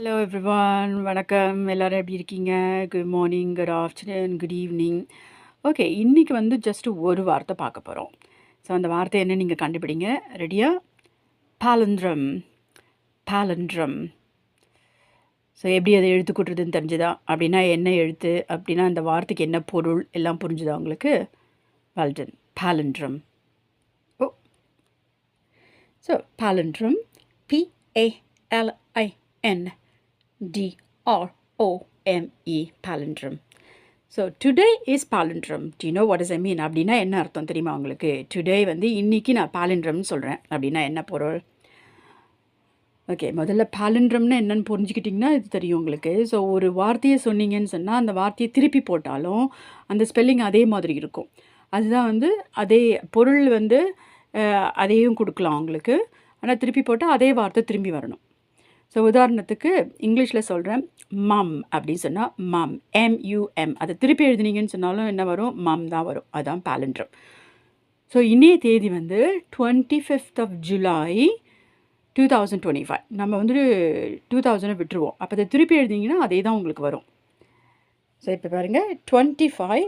Hello everyone வணக்கம். எல்லோரும் எப்படி இருக்கீங்க? Good morning good afternoon good evening okay இன்றைக்கி வந்து ஜஸ்ட்டு ஒரு வார்த்தை பார்க்க போகிறோம் ஸோ அந்த வார்த்தை என்ன நீங்கள் கண்டுபிடிங்க? ரெடியாக பாலந்திரம் பாலந்திரம் ஸோ எப்படி அதை எழுத்து கூட்டுறதுன்னு தெரிஞ்சுதா? அப்படின்னா என்ன எழுத்து? அப்படின்னா அந்த வார்த்தைக்கு என்ன பொருள்? எல்லாம் புரிஞ்சுதா உங்களுக்கு? Walton palindrome oh. So palindrome D-R-O-M-E palindrome. So today is palindrome டினோ no what is I mean அப்படின்னா என்ன அர்த்தம் தெரியுமா உங்களுக்கு? டுடே வந்து இன்றைக்கி நான் பாலிண்ட்ரம்னு சொல்கிறேன் அப்படின்னா என்ன பொருள்? ஓகே முதல்ல பாலிண்ட்ரம்னு என்னென்னு புரிஞ்சுக்கிட்டிங்கன்னா இது தெரியும் உங்களுக்கு. ஸோ ஒரு வார்த்தையை சொன்னீங்கன்னு சொன்னால் அந்த வார்த்தையை திருப்பி போட்டாலும் அந்த ஸ்பெல்லிங் அதே மாதிரி இருக்கும். அதுதான் வந்து அதே பொருள் வந்து அதையும் கொடுக்கலாம் உங்களுக்கு. ஆனால் திருப்பி போட்டால் அதே வார்த்தை திரும்பி வரணும். ஸோ உதாரணத்துக்கு இங்கிலீஷில் சொல்கிறேன் மம் அப்படின்னு சொன்னால் மம் எம்யூஎம் அதை திருப்பி எழுதினீங்கன்னு சொன்னாலும் என்ன வரும்? மம் தான் வரும். அதுதான் பேலண்ட்ரம் ஸோ இன்றைய தேதி வந்து twenty fifth of July two thousand twenty five நம்ம வந்துட்டு டூ தௌசண்டை விட்டுருவோம். அப்போ அதை திருப்பி எழுதிங்கன்னா அதே தான் உங்களுக்கு வரும். ஸோ இப்போ பாருங்கள் twenty five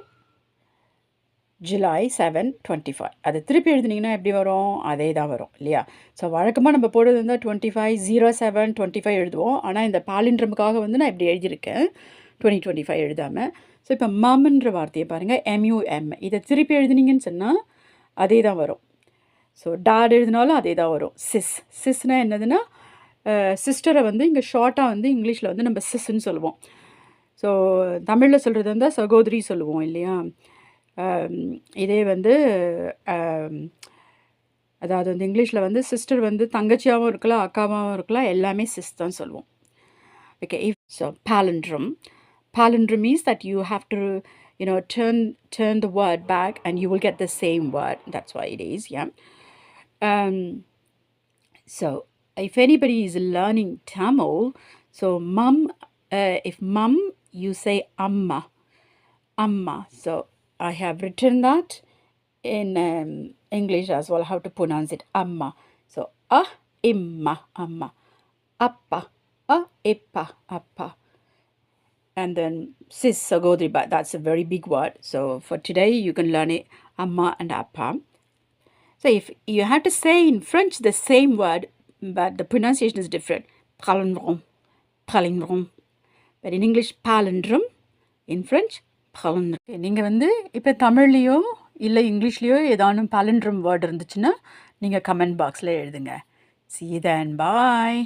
July seven twenty five அதை திருப்பி எழுதுனீங்கன்னா எப்படி வரும்? அதே தான் வரும் இல்லையா? ஸோ வழக்கமாக நம்ம போடுறது வந்து twenty five zero seven twenty five எழுதுவோம். ஆனால் இந்த பாலின்றமுக்காக வந்து நான் இப்படி எழுதியிருக்கேன். டுவெண்ட்டி டுவெண்ட்டி ஃபைவ் எழுதாமல் ஸோ இப்போ மம்ன்ற வார்த்தையை பாருங்கள் எம்யூஎம் இதை திருப்பி எழுதுனீங்கன்னு சொன்னால் அதே தான் வரும். ஸோ டாட் எழுதினாலும் அதே தான் வரும். சிஸ் சிஸ்னால் என்னதுன்னா சிஸ்டரை வந்து இங்கே ஷார்ட்டாக வந்து இங்கிலீஷில் வந்து நம்ம சிஸ்ன்னு சொல்லுவோம். ஸோ தமிழில் சொல்கிறது வந்து சகோதரி சொல்லுவோம் இல்லையா? இதே வந்து அதாவது வந்து இங்கிலீஷில் வந்து சிஸ்டர் வந்து தங்கச்சியாகவும் இருக்கலாம் அக்காவாகவும் இருக்கலாம் எல்லாமே சிஸ் தான் சொல்லுவோம் okay if so palindrome palindrome means that you have to you know turn turn the word back and you will get the same word that's why it is yeah um, so if anybody is learning tamil so mum uh, if mum you say amma amma so I have written that in um, English as well, how to pronounce it. Amma. So, a, imma, amma. Appa, a, ippa, appa. And then sis, sagodri, but that's a very big word. So, for today, you can learn it, amma and appa. So, if you have to say in French the same word, but the pronunciation is different. Palindrome, palindrome. But in English, palindrome. In French, பலன் நீங்கள் வந்து இப்போ தமிழ்லேயோ இல்லை இங்கிலீஷ்லேயோ ஏதானும் பேலண்ட்ரம் word இருந்துச்சுன்னா நீங்கள் comment பாக்ஸில் எழுதுங்க. சீதன் பாய்